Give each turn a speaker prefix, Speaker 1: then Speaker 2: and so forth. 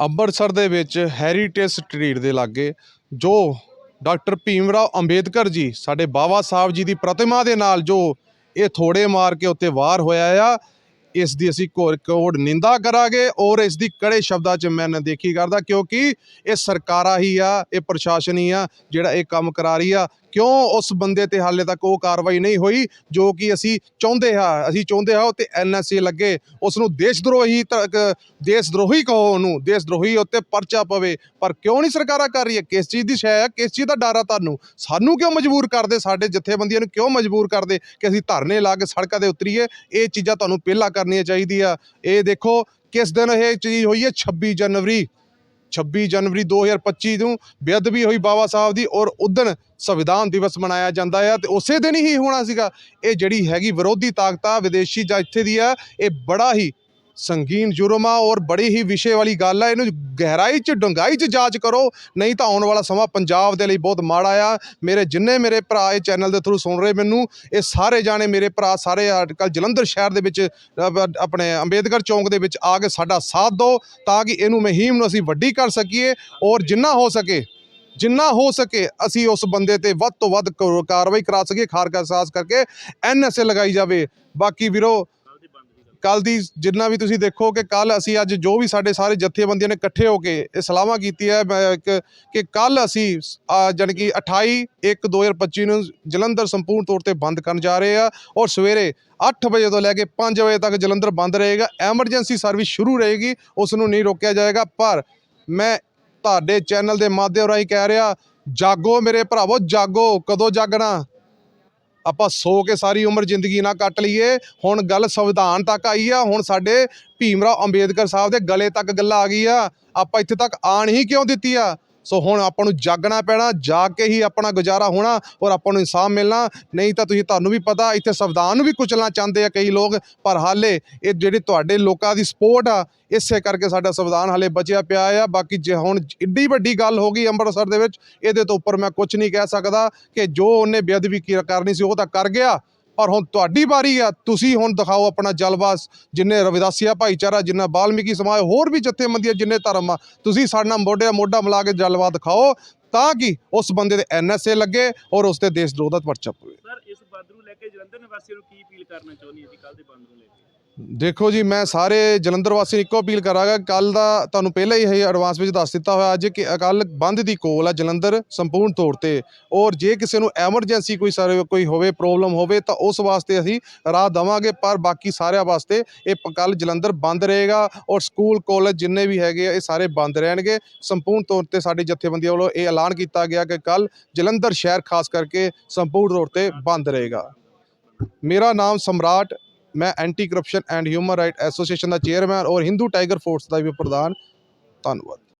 Speaker 1: ਅੰਮ੍ਰਿਤਸਰ ਦੇ ਵਿੱਚ heritage street ਦੇ ਲਾਗੇ ਜੋ ਡਾਕਟਰ ਭੀਮ ਰਾਓ ਅੰਬੇਦਕਰ ਜੀ, ਸਾਡੇ ਬਾਬਾ ਸਾਹਿਬ ਜੀ ਦੀ ਪ੍ਰਤਿਮਾ ਦੇ ਨਾਲ ਜੋ ਇਹ ਥੋੜੇ ਮਾਰ ਕੇ ਉੱਤੇ ਵਾਰ ਹੋਇਆ ਆ, ਇਸ ਦੀ ਅਸੀਂ ਘੋਰ ਕੋਡ ਨਿੰਦਾ ਕਰਾਂਗੇ ਔਰ ਇਸ ਦੀ ਕੜੇ ਸ਼ਬਦਾਂ 'ਚ ਮੈਂ ਨਦੇਖੀ ਕਰਦਾ ਕਿਉਂਕਿ ਇਹ ਸਰਕਾਰਾਂ ਹੀ ਆ, ਇਹ ਪ੍ਰਸ਼ਾਸਨ ਹੀ ਆ, ਜਿਹੜਾ ਇਹ ਕੰਮ ਕਰਾ ਰਹੀ ਆ ਕਿਉਂ ਉਸ ਬੰਦੇ ਤੇ ਹਾਲੇ ਤੱਕ ਉਹ ਕਾਰਵਾਈ ਨਹੀਂ ਹੋਈ ਜੋ ਕਿ ਅਸੀਂ ਚਾਹੁੰਦੇ ਹਾਂ, ਅਸੀਂ ਚਾਹੁੰਦੇ ਹਾਂ ਉੱਤੇ ਐਨਐਸਏ ਲੱਗੇ ਉਸ ਨੂੰ ਦੇਸ਼ ਦਰੋਹੀ ਤੱਕ ਦੇਸ਼ ਦਰੋਹੀ ਕਹੋ ਉਹਨੂੰ ਦੇਸ਼ ਦਰੋਹੀ ਉੱਤੇ ਪਰਚਾ ਪਵੇ। ਪਰ ਕਿਉਂ ਨਹੀਂ ਸਰਕਾਰਾਂ ਕਰ ਰਹੀ ਹੈ ਕਿਸ ਚੀਜ਼ ਦੀ ਸ਼ੈ ਹੈ ਕਿਸ ਚੀਜ਼ ਦਾ ਡਰ ਆ ਤੁਹਾਨੂੰ? ਸਾਨੂੰ ਕਿਉਂ ਮਜਬੂਰ ਕਰਦੇ ਸਾਡੇ ਜਥੇਬੰਦੀਆਂ ਨੂੰ? ਕਿਉਂ ਮਜਬੂਰ ਕਰਦੇ ਕਿ ਅਸੀਂ ਧਰਨੇ ਲਾ ਕੇ ਸੜਕਾਂ ਤੇ ਉਤਰੀਏ? ਇਹ ਚੀਜ਼ਾਂ ਤੁਹਾਨੂੰ ਪਹਿਲਾਂ ਕਰਨੀਆਂ ਚਾਹੀਦੀਆਂ। ਇਹ ਦੇਖੋ, ਕਿਸ ਦਿਨ ਇਹ ਚੀਜ਼ ਹੋਈ ਹੈ? 26 ਜਨਵਰੀ। 26 ਜਨਵਰੀ 2025 ਨੂੰ ਬੇਅਦਬੀ ਹੋਈ ਬਾਬਾ ਸਾਹਿਬ ਦੀ ਔਰ ਉਦਣ ਸੰਵਿਧਾਨ ਦਿਵਸ ਮਨਾਇਆ ਜਾਂਦਾ ਆ ਤੇ ਉਸੇ ਦਿਨ ਹੀ ਹੋਣਾ ਸੀਗਾ। ਇਹ ਜਿਹੜੀ ਹੈਗੀ ਵਿਰੋਧੀ ਤਾਕਤ ਆ ਵਿਦੇਸ਼ੀ ਜਾਂ ਇੱਥੇ ਦੀ ਆ, ਇਹ ਬੜਾ ਹੀ ਸੰਗੀਨ ਜੁਰਮ ਆ ਔਰ ਬੜੀ ਹੀ ਵਿਸ਼ੇ ਵਾਲੀ ਗੱਲ ਆ। ਇਹਨੂੰ ਗਹਿਰਾਈ ਚ, ਡੂੰਘਾਈ ਚ ਜਾਂਚ ਕਰੋ। ਨਹੀਂ ਤਾਂ ਆਉਣ ਵਾਲਾ ਸਮਾਂ ਪੰਜਾਬ ਦੇ ਲਈ ਬਹੁਤ ਮਾੜਾ ਆ। ਮੇਰੇ ਜਿੰਨੇ ਮੇਰੇ ਭਰਾ ਇਹ ਚੈਨਲ ਦੇ ਥਰੂ ਸੁਣ ਰਹੇ ਮੈਨੂੰ, ਇਹ ਸਾਰੇ ਜਾਣੇ ਮੇਰੇ ਭਰਾ, ਸਾਰੇ ਕੱਲ ਜਲੰਧਰ ਸ਼ਹਿਰ ਦੇ ਵਿੱਚ ਆਪਣੇ ਅੰਬੇਦਕਰ ਚੌਂਕ ਦੇ ਵਿੱਚ ਆ ਕੇ ਸਾਡਾ ਸਾਥ ਦਿਓ, ਤਾਂ ਕਿ ਇਹਨੂੰ ਮੁਹਿੰਮ ਨੂੰ ਅਸੀਂ ਵੱਡੀ ਕਰ ਸਕੀਏ ਔਰ ਜਿੰਨਾ ਹੋ ਸਕੇ, ਜਿੰਨਾ ਹੋ ਸਕੇ ਅਸੀਂ ਉਸ ਬੰਦੇ ਤੇ ਵੱਧ ਤੋਂ ਵੱਧ ਕਾਰਵਾਈ ਕਰਾ ਸਕੀਏ, ਖਾਰਕਾ ਸਾਜ਼ ਕਰਕੇ ਐਨਐਸਏ ਲਗਾਈ ਜਾਵੇ। ਬਾਕੀ ਵੀਰੋ ਕੱਲ ਦੀ ਜਿੰਨਾ ਵੀ ਤੁਸੀਂ ਦੇਖੋ ਕਿ ਕੱਲ ਅਸੀਂ ਅੱਜ ਜੋ ਵੀ ਸਾਡੇ ਸਾਰੇ ਜਥੇਬੰਦੀਆਂ ਨੇ ਇਕੱਠੇ ਹੋ ਕੇ ਇਹ ਸਲਾਹਾਂ ਕੀਤੀ ਹੈ ਮੈਂ ਇੱਕ ਕਿ ਕੱਲ ਅਸੀਂ ਜਾਣੀ ਕਿ 28 1 2025 ਨੂੰ ਜਲੰਧਰ ਸੰਪੂਰਨ ਤੌਰ ਤੇ ਬੰਦ ਕਰਨ ਜਾ ਰਹੇ ਆ ਔਰ ਸਵੇਰੇ 8 ਵਜੇ ਤੋਂ ਲੈ ਕੇ 5 ਵਜੇ ਤੱਕ ਜਲੰਧਰ ਬੰਦ ਰਹੇਗਾ, ਐਮਰਜੈਂਸੀ ਸਰਵਿਸ ਸ਼ੁਰੂ ਰਹੇਗੀ, ਉਸ ਨੂੰ ਨਹੀਂ ਰੋਕਿਆ ਜਾਏਗਾ, ਪਰ ਮੈਂ ਤੁਹਾਡੇ ਚੈਨਲ ਦੇ ਮਾਧਿਅਮ ਰਾਹੀਂ ਕਹਿ ਰਿਹਾ, ਜਾਗੋ ਮੇਰੇ ਭਰਾਵੋ, ਜਾਗੋ, ਕਦੋਂ ਜਾਗਣਾ? ਆਪਾਂ ਸੋ ਕੇ ਸਾਰੀ ਉਮਰ ਜ਼ਿੰਦਗੀ ਨਾ ਕੱਟ ਲਈਏ। ਹੁਣ ਗੱਲ ਸੰਵਿਧਾਨ ਤੱਕ ਆਈ ਆ, ਹੁਣ ਸਾਡੇ ਭੀਮਰਾਓ ਅੰਬੇਦਕਰ ਸਾਹਿਬ ਦੇ ਗਲੇ ਤੱਕ ਗੱਲਾਂ ਆ ਗਈ ਆ ਆਪਾਂ ਇੱਥੇ ਤੱਕ ਆਣ ਹੀ ਕਿਉਂ ਦਿੱਤੀ ਆ? ਸੋ ਹੁਣ ਆਪਾਂ ਨੂੰ ਜਾਗਣਾ ਪੈਣਾ ਜਾਗ ਕੇ ਹੀ ਆਪਣਾ ਗੁਜ਼ਾਰਾ ਹੋਣਾ ਔਰ ਆਪਾਂ ਨੂੰ ਇਨਸਾਫ ਮਿਲਣਾ। ਨਹੀਂ ਤਾਂ ਤੁਸੀਂ ਤੁਹਾਨੂੰ ਵੀ ਪਤਾ, ਇੱਥੇ ਸੰਵਿਧਾਨ ਨੂੰ ਵੀ ਕੁਚਲਣਾ ਚਾਹੁੰਦੇ ਆ ਕਈ ਲੋਕ, ਪਰ ਹਾਲੇ ਇਹ ਜਿਹੜੀ ਤੁਹਾਡੇ ਲੋਕਾਂ ਦੀ ਸਪੋਰਟ ਆ, ਇਸੇ ਕਰਕੇ ਸਾਡਾ ਸੰਵਿਧਾਨ ਹਾਲੇ ਬਚਿਆ ਪਿਆ ਆ। ਬਾਕੀ ਜੇ ਹੁਣ ਇੱਡੀ ਵੱਡੀ ਗੱਲ ਹੋ ਗਈ ਅੰਮ੍ਰਿਤਸਰ ਦੇ ਵਿੱਚ, ਇਹਦੇ ਤੋਂ ਉੱਪਰ ਮੈਂ ਕੁਝ ਨਹੀਂ ਕਹਿ ਸਕਦਾ ਕਿ ਜੋ ਉਹਨੇ ਬੇਅਦਬੀ ਕਰਨੀ ਸੀ, ਉਹ ਤਾਂ ਕਰ ਗਿਆ। ਪਰ ਹੁਣ ਤੁਹਾਡੀ ਵਾਰੀ ਆ। ਤੁਸੀਂ ਹੁਣ ਦਿਖਾਓ ਆਪਣਾ ਜਲਵਾ ਜਿੰਨੇ ਰਵਿਦਾਸੀਆ ਭਾਈਚਾਰਾ, ਜਿੰਨਾ ਬਾਲਮੀਕੀ ਸਮਾਜ, ਹੋਰ ਵੀ ਜਥੇਬੰਦੀਆਂ ਜਿੰਨੇ ਧਰਮ ਆ, ਤੁਸੀਂ ਸਾਡੇ ਨਾਲ ਮੋਢੇ ਮੋਢਾ ਮਿਲਾ ਕੇ ਜਲਵਾ ਦਿਖਾਓ ਤਾਂ ਕਿ ਉਸ ਬੰਦੇ ਦੇ ਐਨਐਸਏ ਲੱਗੇ ਔਰ ਉਸ ਤੇ ਦੇਸ਼ ਦਰੋਹ ਦਾ ਪਰਚਾ ਪਵੇ
Speaker 2: ਸਰ ਇਸ ਬੰਦ ਨੂੰ ਲੈ ਕੇ ਜਲੰਧਰ ਨਿਵਾਸੀਆਂ ਨੂੰ ਕੀ ਅਪੀਲ ਕਰਨਾ ਚਾਹੁੰਦੀ ਹੈ ਜੀ ਕੱਲ ਦੇ ਬੰਦ ਨੂੰ ਲੈ ਕੇ?
Speaker 1: ਦੇਖੋ ਜੀ, ਮੈਂ ਸਾਰੇ ਜਲੰਧਰ ਵਾਸੀ ਨੂੰ ਇੱਕੋ ਅਪੀਲ ਕਰਾਂਗਾ ਕੱਲ ਦਾ ਤੁਹਾਨੂੰ ਪਹਿਲਾਂ ਹੀ ਇਹ ਐਡਵਾਂਸ ਵਿੱਚ ਦੱਸ ਦਿੱਤਾ ਹੋਇਆ ਅੱਜ ਕਿ ਕੱਲ ਬੰਦ ਦੀ ਕੋਲ ਆ ਜਲੰਧਰ ਸੰਪੂਰਨ ਤੌਰ ਤੇ। ਔਰ ਜੇ ਕਿਸੇ ਨੂੰ ਐਮਰਜੈਂਸੀ ਕੋਈ ਸਾਰੇ, ਕੋਈ ਹੋਵੇ ਪ੍ਰੋਬਲਮ ਹੋਵੇ, ਤਾਂ ਉਸ ਵਾਸਤੇ ਅਸੀਂ ਰਾਹ ਦਵਾਂਗੇ, ਪਰ ਬਾਕੀ ਸਾਰਿਆਂ ਵਾਸਤੇ ਇਹ ਕੱਲ ਜਲੰਧਰ ਬੰਦ ਰਹੇਗਾ ਔਰ ਸਕੂਲ ਕਾਲਜ ਜਿੰਨੇ ਵੀ ਹੈਗੇ ਆ, ਇਹ ਸਾਰੇ ਬੰਦ ਰਹਿਣਗੇ। ਸੰਪੂਰਨ ਤੌਰ ਤੇ ਸਾਡੀ ਜਥੇਬੰਦੀਆਂ ਵੱਲੋਂ ਇਹ ਐਲਾਨ ਕੀਤਾ ਗਿਆ ਕਿ ਕੱਲ ਜਲੰਧਰ ਸ਼ਹਿਰ ਖਾਸ ਕਰਕੇ ਸੰਪੂਰਨ ਤੌਰ ਤੇ ਬੰਦ ਰਹੇਗਾ। ਮੇਰਾ ਨਾਮ ਸਮਰਾਟ, ਮੈਂ anti corruption and human right association the chairman ਔਰ ਹਿੰਦੂ ਟਾਈਗਰ ਫੋਰਸ ਦਾ ਵੀ ਪ੍ਰਧਾਨ। ਧੰਨਵਾਦ।